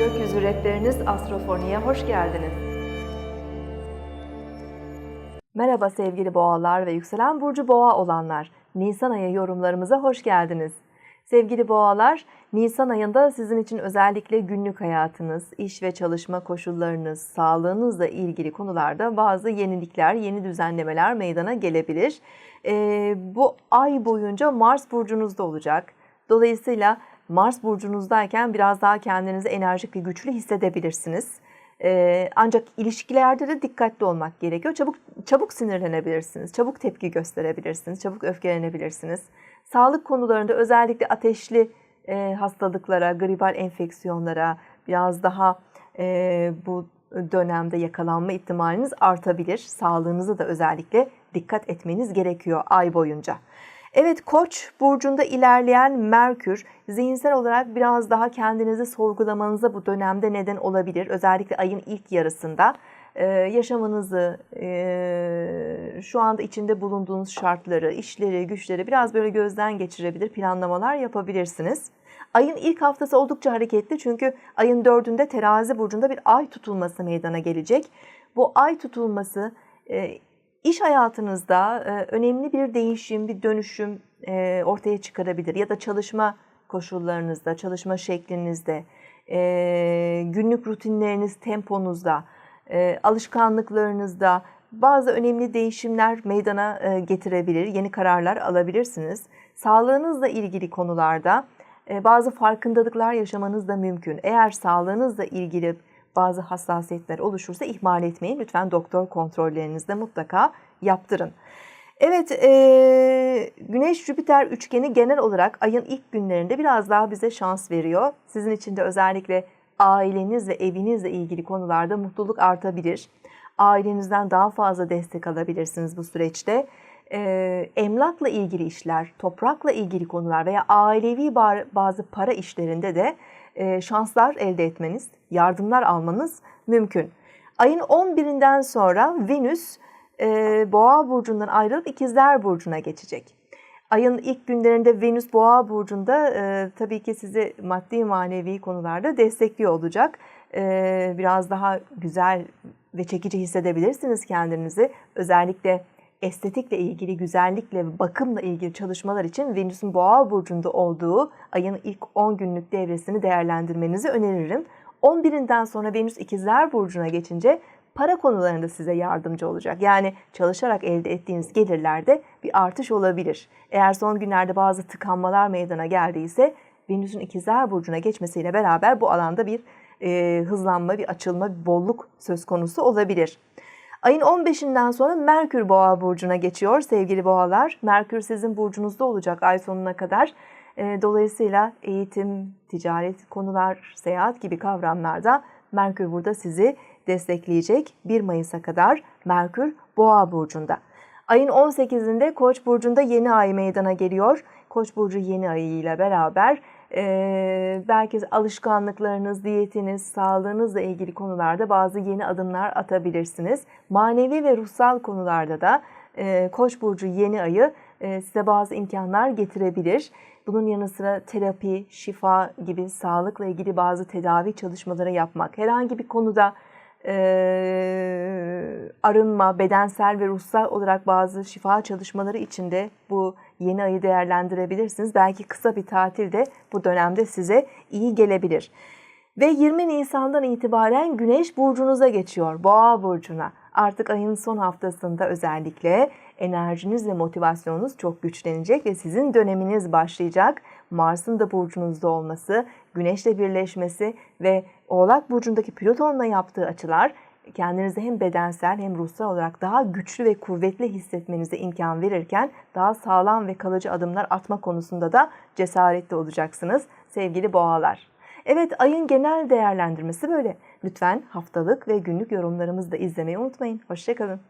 Hedefleriniz Astrofoni'ye hoş geldiniz. Merhaba sevgili boğalar ve yükselen burcu boğa olanlar. Nisan ayı yorumlarımıza hoş geldiniz. Sevgili boğalar, Nisan ayında sizin için özellikle günlük hayatınız, iş ve çalışma koşullarınız, sağlığınızla ilgili konularda bazı yenilikler, yeni düzenlemeler meydana gelebilir. Ee, bu ay boyunca Mars burcunuzda olacak. Dolayısıyla Mars burcunuzdayken biraz daha kendinizi enerjik ve güçlü hissedebilirsiniz. Ee, ancak ilişkilerde de dikkatli olmak gerekiyor. Çabuk çabuk sinirlenebilirsiniz, çabuk tepki gösterebilirsiniz, çabuk öfkelenebilirsiniz. Sağlık konularında özellikle ateşli e, hastalıklara, gribal enfeksiyonlara biraz daha e, bu dönemde yakalanma ihtimaliniz artabilir. Sağlığınıza da özellikle dikkat etmeniz gerekiyor ay boyunca. Evet Koç burcunda ilerleyen Merkür zihinsel olarak biraz daha kendinizi sorgulamanıza bu dönemde neden olabilir. Özellikle ayın ilk yarısında e, yaşamınızı, e, şu anda içinde bulunduğunuz şartları, işleri, güçleri biraz böyle gözden geçirebilir, planlamalar yapabilirsiniz. Ayın ilk haftası oldukça hareketli çünkü ayın dördünde terazi burcunda bir ay tutulması meydana gelecek. Bu ay tutulması e, iş hayatınızda önemli bir değişim, bir dönüşüm ortaya çıkarabilir ya da çalışma koşullarınızda, çalışma şeklinizde, günlük rutinleriniz, temponuzda, alışkanlıklarınızda bazı önemli değişimler meydana getirebilir, yeni kararlar alabilirsiniz. Sağlığınızla ilgili konularda bazı farkındalıklar yaşamanız da mümkün. Eğer sağlığınızla ilgili bazı hassasiyetler oluşursa ihmal etmeyin. Lütfen doktor kontrollerinizde mutlaka yaptırın. Evet, e, Güneş-Jüpiter üçgeni genel olarak ayın ilk günlerinde biraz daha bize şans veriyor. Sizin için de özellikle aileniz ve evinizle ilgili konularda mutluluk artabilir. Ailenizden daha fazla destek alabilirsiniz bu süreçte. E, emlakla ilgili işler, toprakla ilgili konular veya ailevi bazı para işlerinde de şanslar elde etmeniz, yardımlar almanız mümkün. Ayın 11'inden sonra Venüs e, Boğa burcundan ayrılıp İkizler burcuna geçecek. Ayın ilk günlerinde Venüs Boğa burcunda e, tabii ki sizi maddi manevi konularda destekliyor olacak. biraz daha güzel ve çekici hissedebilirsiniz kendinizi. Özellikle estetikle ilgili, güzellikle ve bakımla ilgili çalışmalar için Venüs'ün Boğa burcunda olduğu ayın ilk 10 günlük devresini değerlendirmenizi öneririm. 11'inden sonra Venüs İkizler burcuna geçince para konularında size yardımcı olacak. Yani çalışarak elde ettiğiniz gelirlerde bir artış olabilir. Eğer son günlerde bazı tıkanmalar meydana geldiyse Venüs'ün İkizler burcuna geçmesiyle beraber bu alanda bir e, hızlanma, bir açılma, bir bolluk söz konusu olabilir. Ayın 15'inden sonra Merkür Boğa burcuna geçiyor sevgili boğalar. Merkür sizin burcunuzda olacak ay sonuna kadar. Ee, dolayısıyla eğitim, ticaret konular, seyahat gibi kavramlarda Merkür burada sizi destekleyecek. 1 Mayıs'a kadar Merkür Boğa burcunda. Ayın 18'inde Koç burcunda yeni ay meydana geliyor. Koç burcu yeni ayı ile beraber belki alışkanlıklarınız, diyetiniz, sağlığınızla ilgili konularda bazı yeni adımlar atabilirsiniz. Manevi ve ruhsal konularda da e, Koç burcu yeni ayı e, size bazı imkanlar getirebilir. Bunun yanı sıra terapi, şifa gibi sağlıkla ilgili bazı tedavi çalışmaları yapmak, herhangi bir konuda e, arınma, bedensel ve ruhsal olarak bazı şifa çalışmaları içinde bu yeni ayı değerlendirebilirsiniz. Belki kısa bir tatil de bu dönemde size iyi gelebilir. Ve 20 Nisan'dan itibaren Güneş burcunuza geçiyor, Boğa burcuna. Artık ayın son haftasında özellikle enerjiniz ve motivasyonunuz çok güçlenecek ve sizin döneminiz başlayacak. Mars'ın da burcunuzda olması, Güneş'le birleşmesi ve Oğlak burcundaki Plüton'la yaptığı açılar kendinizi hem bedensel hem ruhsal olarak daha güçlü ve kuvvetli hissetmenize imkan verirken daha sağlam ve kalıcı adımlar atma konusunda da cesaretli olacaksınız sevgili boğalar. Evet ayın genel değerlendirmesi böyle. Lütfen haftalık ve günlük yorumlarımızı da izlemeyi unutmayın. Hoşçakalın.